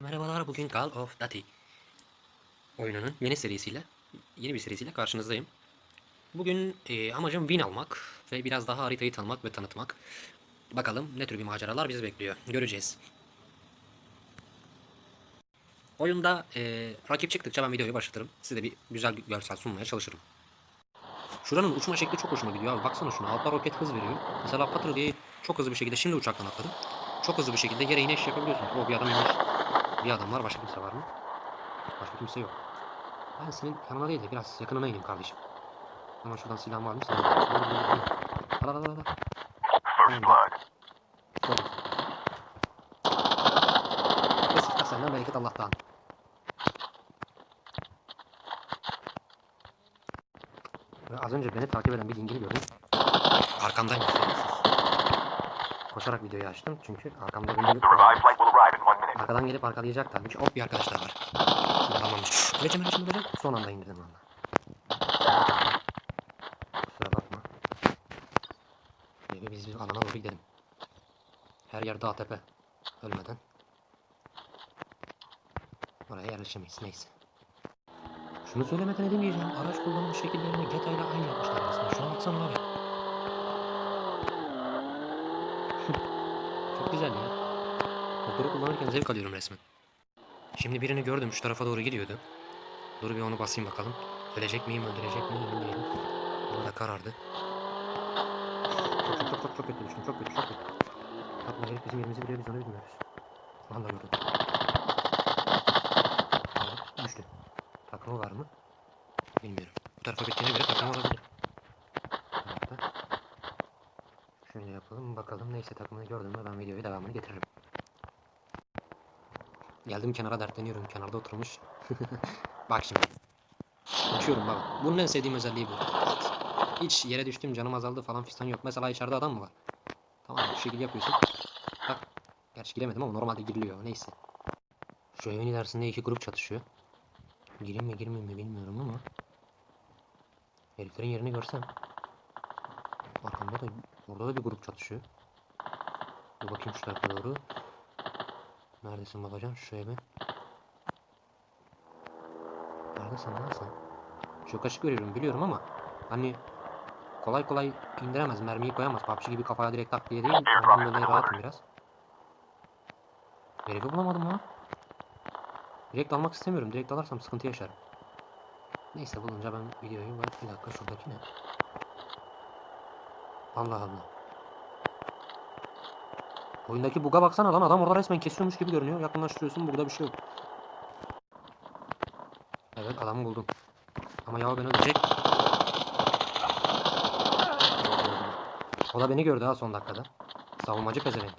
Merhabalar bugün Call of Duty oyununun yeni serisiyle yeni bir serisiyle karşınızdayım. Bugün e, amacım win almak ve biraz daha haritayı tanımak ve tanıtmak. Bakalım ne tür bir maceralar bizi bekliyor. Göreceğiz. Oyunda e, rakip çıktıkça ben videoyu başlatırım. Size bir güzel bir görsel sunmaya çalışırım. Şuranın uçma şekli çok hoşuma gidiyor abi. Baksana şuna. Altta roket hız veriyor. Mesela patır diye çok hızlı bir şekilde şimdi uçaktan atladım. Çok hızlı bir şekilde yere iniş yapabiliyorsun. O bir adam inmiş. Bir adam var. Başka kimse var mı? Başka kimse yok. Ben senin yanına değil de biraz yakınına ineyim kardeşim. Ama şuradan silahımı alayım. Sana. Al al al al. First blood. Şöyle. Kesinlikle senden bereket Allah'tan. Ve az önce beni takip eden bir dingili gördüm. Arkamdaymış. Koşarak videoyu açtım çünkü arkamda bir dingil The Arkadan gelip arkalayacaklarmış. Hop bir arkadaş daha var. Tamammış. Öleceğim öleceğim öleceğim. Son anda indirdim valla. Kusura bakma. Şimdi biz bir alana doğru gidelim. Her yer dağ tepe. Ölmeden. Oraya yerleşemeyiz. Neyse. Şunu söylemeden edemeyeceğim. Araç kullanım şekillerini GTA ile aynı yapmışlar aslında. Şuna baksana abi. Çok güzel ya. Motoru kullanırken zevk alıyorum resmen. Şimdi birini gördüm şu tarafa doğru gidiyordu. Dur bir onu basayım bakalım. Ölecek miyim öldürecek miyim değilim. Orada karardı. Çok çok çok çok, kötü düştüm çok kötü çok kötü. Atma gelip bizim yerimizi biliyor biz onu bilmiyoruz. Anda gördüm. Aldık düştü. Takımı var mı? Bilmiyorum. Bu tarafa gittiğine göre takımı olabilir. Şöyle yapalım bakalım neyse takımını gördüm mü ben videoyu devamını getiririm. Geldim kenara dertleniyorum. Kenarda oturmuş. bak şimdi. Uçuyorum bak. Bunun en sevdiğim özelliği bu. Hiç yere düştüm canım azaldı falan fistan yok. Mesela içeride adam mı var? Tamam bu şekilde yapıyorsun. Bak. Gerçi giremedim ama normalde giriliyor. Neyse. Şu evin ilerisinde iki grup çatışıyor. Gireyim mi girmeyeyim mi bilmiyorum ama. Heriflerin yerini görsem. Arkamda da orada da bir grup çatışıyor. Bir bakayım şu tarafa doğru. Neredesin babacan? Şu eve. Neredesin lan sen? Çok açık görüyorum biliyorum ama hani kolay kolay indiremez, mermiyi koyamaz. PUBG gibi kafaya direkt tak diye değil. Ondan dolayı rahatım biraz. Herifi bulamadım lan. Direkt almak istemiyorum. Direkt alarsam sıkıntı yaşarım. Neyse bulunca ben videoyu bir dakika şuradaki ne? Allah Allah. Oyundaki buga baksana lan adam orada resmen kesiyormuş gibi görünüyor. Yakınlaştırıyorsun burada bir şey yok. Evet adamı buldum. Ama ya beni öldürecek. O da beni gördü ha son dakikada. Savunmacı pezevenk.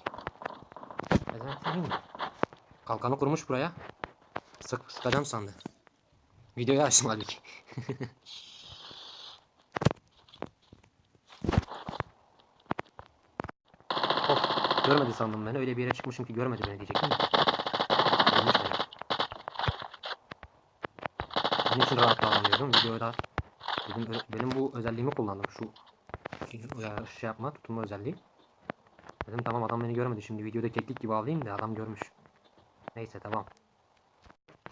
Pezevenk değil mi? Kalkanı kurmuş buraya. Sık sıkacağım sandı. Videoyu açtım halbuki. of görmedi sandım beni. Öyle bir yere çıkmışım ki görmedi beni diyecektim. Görmüş beni. Bunun için rahat davranıyorum. Videoda dedim, benim bu özelliğimi kullandım. Şu şey yapma tutunma özelliği. Dedim tamam adam beni görmedi. Şimdi videoda keklik gibi alayım da adam görmüş. Neyse tamam.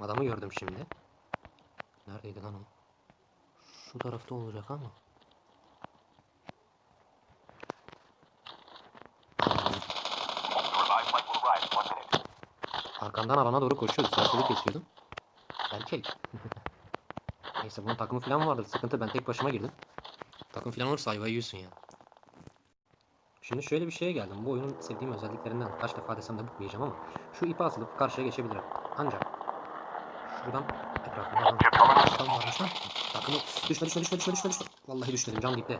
Adamı gördüm şimdi. Neredeydi lan o? Şu tarafta olacak ama. The revived flight will arrive in one minute. Arkamdan alana doğru koşuyordu. Serseri kesiyordum. Erkek. Neyse bunun takımı falan vardı. Sıkıntı ben tek başıma girdim. Takım falan olursa ayvayı yiyorsun ya. Şimdi şöyle bir şeye geldim. Bu oyunun sevdiğim özelliklerinden kaç defa desem de bıkmayacağım ama şu ipi asılıp karşıya geçebilirim. Ancak şuradan etrafında adam, adam varmış lan. Takımı düşme düşme düşme düşme düşme düşme. Vallahi düşmedim can dipte.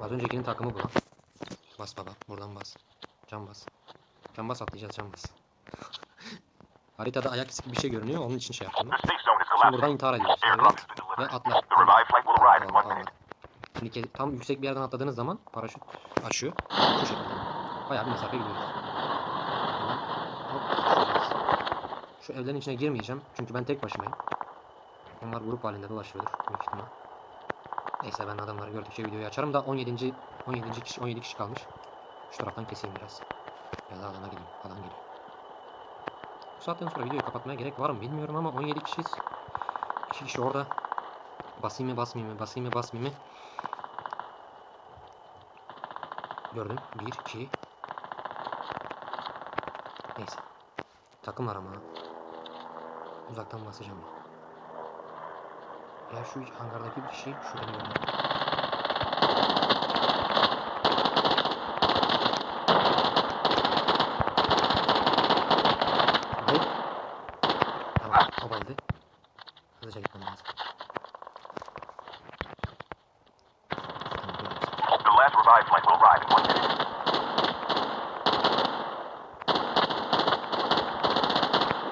Az öncekinin takımı bu lan. Bas baba buradan bas. Can bas. Can bas atlayacağız can bas. Haritada ayak izi gibi bir şey görünüyor. Onun için şey yaptım. İs Şimdi buradan intihar ediyoruz. Evet. Ve atla. Tamam, tamam. Şimdi tam yüksek bir yerden atladığınız zaman paraşüt açıyor. Şu şekilde. Bayağı bir mesafe gidiyoruz. Şu evlerin içine girmeyeceğim. Çünkü ben tek başımayım. Onlar grup halinde dolaşıyordur. Büyük ihtimal. Neyse ben adamları gördükçe videoyu açarım da 17. 17. kişi 17 kişi kalmış. Şu taraftan keseyim biraz. Ya da alana gideyim. Alan geliyor. Bu saatten sonra videoyu kapatmaya gerek var mı bilmiyorum ama 17 kişiyiz. 2 kişi orada. Basayım mı basmayayım mı basayım mı basmayayım mı? Gördüm. 1, 2. Neyse. Takım var ama. Uzaktan basacağım ya. Şu hangardaki bir kişi şu beni gördü. Hayır. Tamam, o bayıldı. Hızlıca gitmem lazım. Tamam, gördüm. The last revived flight will arrive in one minute.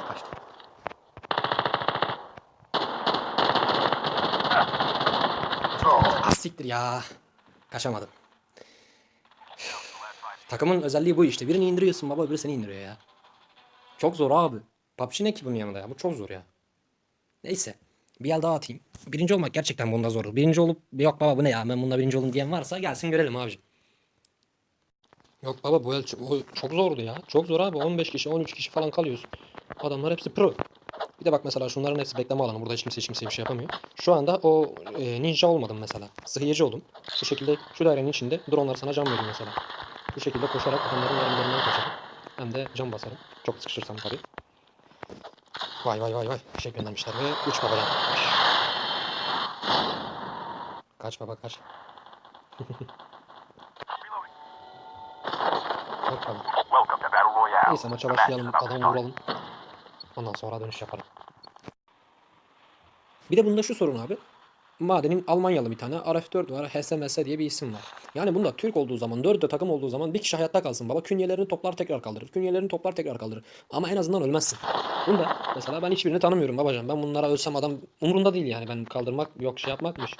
Kaçtı. Ah siktir ya. Kaçamadım. Takımın özelliği bu işte. Birini indiriyorsun baba öbürü seni indiriyor ya. Çok zor abi. PUBG ne ki bunun yanında ya? Bu çok zor ya. Neyse. Bir el daha atayım. Birinci olmak gerçekten bunda zor. Birinci olup yok baba bu ne ya ben bunda birinci olayım diyen varsa gelsin görelim abicim. Yok baba bu el çok zordu ya. Çok zor abi. 15 kişi 13 kişi falan kalıyorsun. Adamlar hepsi pro. Bir de bak mesela şunların hepsi bekleme alanı. Burada hiç kimse hiç kimse bir şey yapamıyor. Şu anda o e, ninja olmadım mesela. Sıhhiyeci oldum. Bu şekilde şu dairenin içinde dronlar sana can veriyor mesela. Bu şekilde koşarak adamların yerlerinden kaçarım. Hem de can basarım. Çok sıkışırsam tabii. Vay vay vay vay. Fişek göndermişler ve uç babacan. Kaç baba kaç. Neyse maça başlayalım. Adam vuralım. Ondan sonra dönüş yaparım. Bir de bunda şu sorun abi. Madenin Almanyalı bir tane RF4 var. HSMS diye bir isim var. Yani bunda Türk olduğu zaman, 4 de takım olduğu zaman bir kişi hayatta kalsın baba. Künyelerini toplar tekrar kaldırır. Künyelerini toplar tekrar kaldırır. Ama en azından ölmezsin. Bunda mesela ben hiçbirini tanımıyorum babacan. Ben bunlara ölsem adam umurunda değil yani. Ben kaldırmak yok şey yapmakmış.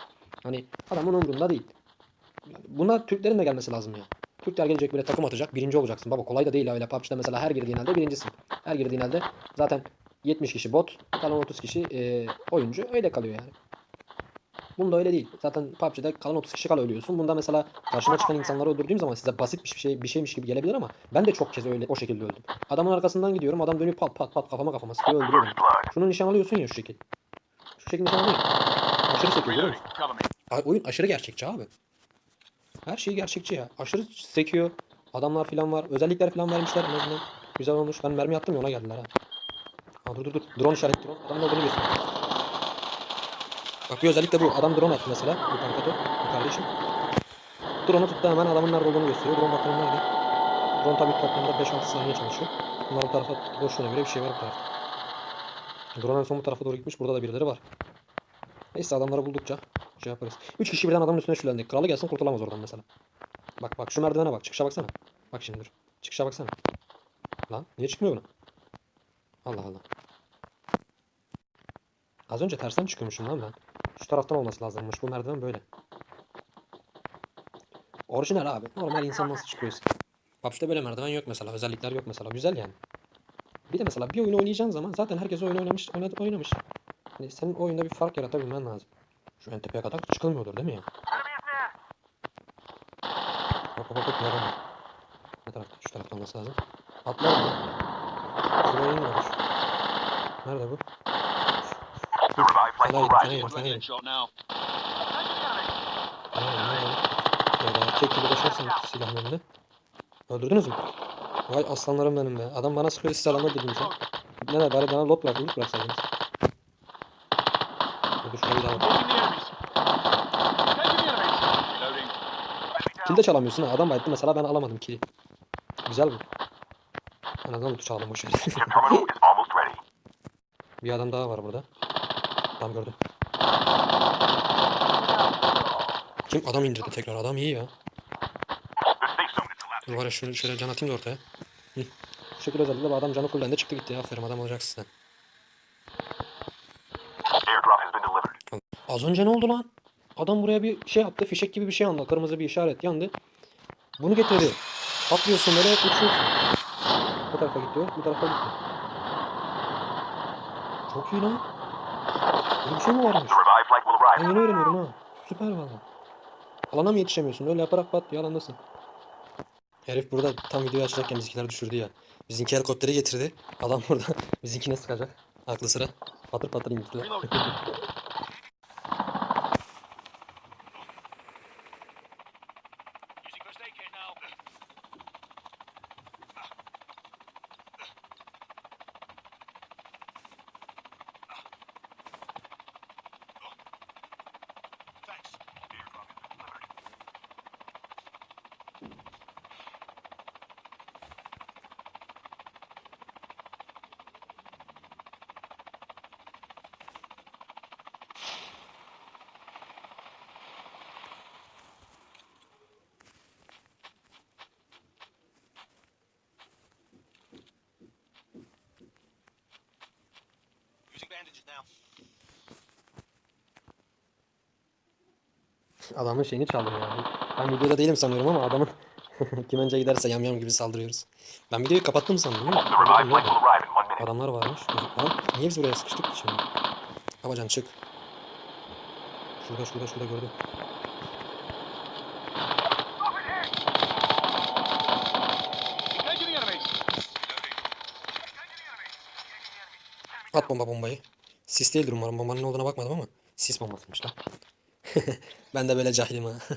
Hani adamın umurunda değil. Buna Türklerin de gelmesi lazım ya. Türkler gelecek böyle takım atacak. Birinci olacaksın. Baba kolay da değil öyle. PUBG'de mesela her girdiğin halde birincisin. Her girdiğin halde zaten 70 kişi bot, kalan 30 kişi e, oyuncu öyle kalıyor yani. Bunda öyle değil. Zaten PUBG'de kalan 30 kişi kala ölüyorsun. Bunda mesela karşıma çıkan insanları öldürdüğüm zaman size basit bir şey bir şeymiş gibi gelebilir ama ben de çok kez öyle o şekilde öldüm. Adamın arkasından gidiyorum. Adam dönüyor pat pat pat kafama kafama sıkıyor öldürüyor beni. Şunu nişan alıyorsun ya şu şekil. Şu şekil nişan alıyorsun. Aşırı sekiyor görüyor musun? Oyun aşırı gerçekçi abi. Her şey gerçekçi ya. Aşırı sekiyor. Adamlar falan var. Özellikler falan vermişler en. Güzel olmuş. Ben mermi attım ya ona geldiler ha. Ha dur dur dur. Drone işaret drone. Adamın olduğunu gösteriyor. Bak bir özellik de bu. Adam drone attı mesela. Bu kanka bu kardeşim. Drone'u tuttu hemen adamın nerede olduğunu gösteriyor. Drone bakalım nerede. Drone tabii toplamda 5-6 saniye çalışıyor. Bunlar bu tarafa boşluğuna göre bir şey var bu tarafta. Drone en son bu tarafa doğru gitmiş. Burada da birileri var. Neyse adamları buldukça şey yaparız. 3 kişi birden adamın üstüne şülendik. Kralı gelsin kurtulamaz oradan mesela. Bak bak şu merdivene bak. Çıkışa baksana. Bak şimdi dur. Çıkışa baksana. Lan niye çıkmıyor bunu? Allah Allah. Az önce tersten çıkıyormuşum lan ben. Şu taraftan olması lazımmış. Bu merdiven böyle. Orijinal abi. Normal insan nasıl çıkıyorsa. PUBG'de böyle merdiven yok mesela. Özellikler yok mesela. Güzel yani. Bir de mesela bir oyun oynayacağın zaman zaten herkes oyun oynamış, oynamış. Hani senin oyunda bir fark yaratabilmen lazım. Şu en tepeye kadar çıkılmıyordur değil mi ya? Hop hop hop nereden? Ne tarafta? Şu taraftan olması lazım. Atla? Şuraya inmiyormuş. Nerede bu? Sana yedim. Nerede, nerede? Şöyle erkek gibi koşarsan önünde. Öldürdünüz mü? Vay aslanlarım benim be. Adam bana sıkıyor siz adamlar dediniz ya. Ne ne bari bana lot bırak, loot bıraksaydınız. Dur şuraya bir daha bak. Kill de çalamıyorsun ha. Adam bayıttı mesela ben alamadım kill'i. Güzel bu. En azından loot'u çaldım boşver. Bir adam daha var burada. Tam gördüm. Kim? Adam indirdi tekrar. Adam iyi ya. Dur var ya şunu şöyle can atayım da ortaya. Hı. Bu şekilde özellikle adam canı fullendi çıktı gitti ya. Aferin adam olacaksın sen. Az önce ne oldu lan? Adam buraya bir şey yaptı. Fişek gibi bir şey yandı. Kırmızı bir işaret yandı. Bunu getirdi. Atlıyorsun böyle uçuyorsun. Bu tarafa gidiyor. Bu tarafa gitti. Çok iyi lan. Böyle bir şey mi varmış? Ben yeni öğreniyorum ha. Süper valla. Alana mı yetişemiyorsun? Öyle yaparak pat diye alandasın. Herif burada tam videoyu açacakken bizimkiler düşürdü ya. Bizimki helikopteri getirdi. Adam burada bizimkine sıkacak. Aklı sıra. Patır patır indirdiler. Adamın şeyini çaldım ya. Ben videoda değilim sanıyorum ama adamın kim önce giderse yamyam gibi saldırıyoruz. Ben videoyu kapattım sandım. Adamlar varmış. Aa, niye biz buraya sıkıştık ki şimdi? Babacan çık. Şurada şurada şurada gördüm. At bomba bombayı. Sis değildir umarım. Bombanın olduğuna bakmadım ama. Sis bombasıymış lan. ben de böyle cahilim ha.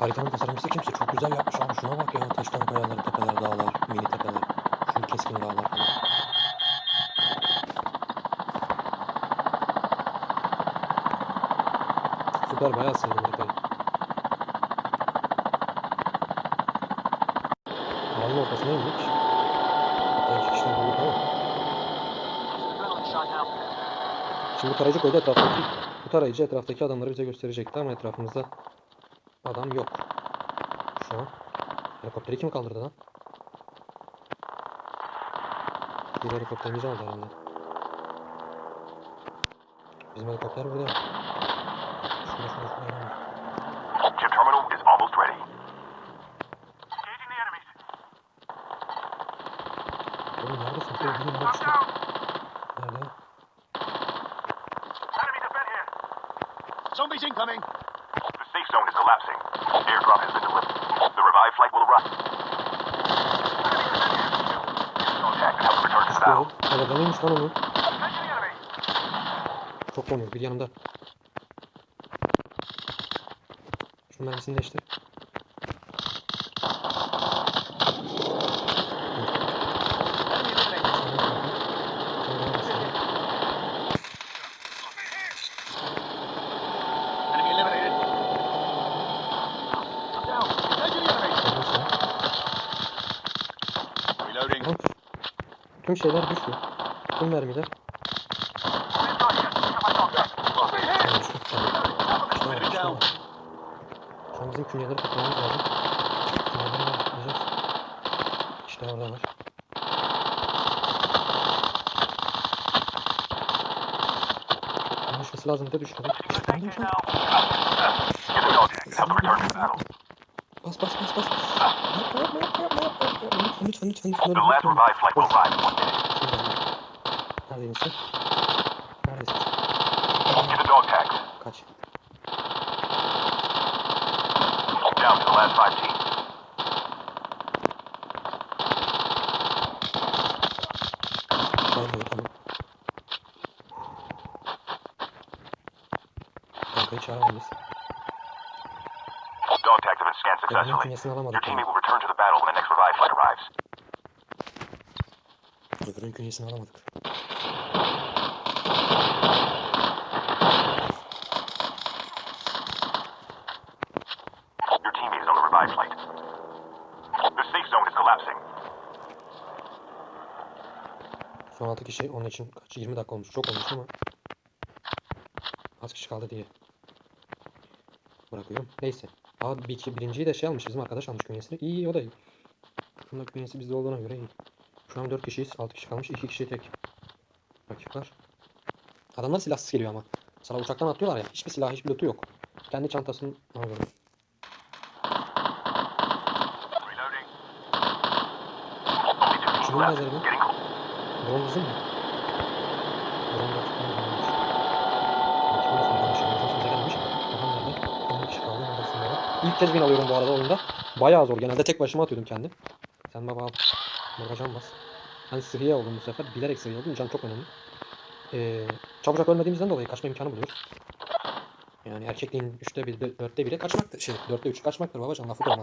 Haritanın tasarımcısı kimse çok güzel yapmış abi. Şuna bak ya. Taştan kayalar, tepeler, dağlar, mini tepeler. Şu keskin dağlar falan. Süper bayağı sevdim haritayı. Dağın ortasına indik. Hatta iki kişiden bulduk ama. Şimdi tarayıcı koydu etraftaki. Bu tarayıcı etraftaki adamları bize gösterecekti ama etrafımızda adam yok. Şu an. Helikopteri kim kaldırdı lan? Bir helikopterimizi aldı herhalde. Bizim helikopter burada. Şurada şurada şurada. Chip terminal is almost ready. Engaging the enemies. Oğlum neredesin? Dur, yürü, bak işte. Nerede? Zombies incoming. The safe zone is collapsing. Airdrop has been delivered. The revived flight will arrive. Evet, neymiş lan onu? Çok konuyor. Bir yanımda. Şu mermisini değiştir. Tüm şeyler düştü. Tüm mermiler. Şu an bizim künyeleri tutmamız lazım. Künyeleri de tutacağız. İşte oradalar. Düşmesi lazım de düştü. İşte Bas bas bas bas. Yapma yapma yapma yapma yapma. yapma. Lütfen lütfen lütfen. The last revived flight will arrive in one minute. Neredeydin sen? Neredesin? Get the dog tags. Kaç. Down to the last five teams. Tamam tamam. Kankayı çağıramayız. Dog successfully. künyesini Your alamadık. teammate yani. will return to the battle when the next revived flight arrives. Depremin künyesini alamadık. Your teammate is on the revived flight. The safe zone is collapsing. Son 6 kişi onun için kaç 20 dakika olmuş. Çok olmuş ama az kişi kaldı diye bırakıyorum. Neyse. Aa, bir, iki, birinciyi de şey almış. Bizim arkadaş almış künyesini. İyi iyi o da iyi. Şunda künyesi bizde olduğuna göre iyi. Şu an 4 kişiyiz. 6 kişi kalmış. 2 kişi tek. Rakip var. Adamlar silahsız geliyor ama. Sana uçaktan atlıyorlar ya. Hiçbir silah, hiçbir lootu yok. Kendi göre. Reloading. Şunun lazeri mi? Drone bizim mi? İlk kez win alıyorum bu arada oyunda. Bayağı zor. Genelde tek başıma atıyordum kendim. Sen baba al. Morgacan bas. Ben sıhhiye oldum bu sefer. Bilerek sıhhiye oldum. Can çok önemli. Ee, çabucak ölmediğimizden dolayı kaçma imkanı buluyoruz. Yani erkekliğin 3'te 1, 4'te 1'e kaçmaktır. Şey 4'te 3 kaçmaktır babacan lafı ready.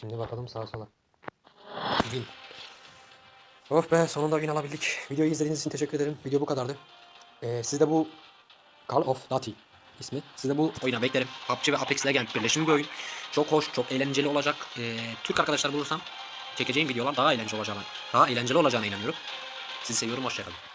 Şimdi bakalım sağa sola. Win. Of be sonunda win alabildik. Videoyu izlediğiniz için teşekkür ederim. Video bu kadardı. Ee, siz de bu Call of Duty ismi. Siz de bu oyuna beklerim. PUBG ve Apex Legends birleşimi bir oyun. Çok hoş, çok eğlenceli olacak. Ee, Türk arkadaşlar bulursam çekeceğim videolar daha eğlenceli olacağına, daha eğlenceli olacağına inanıyorum. Sizi seviyorum, hoşçakalın.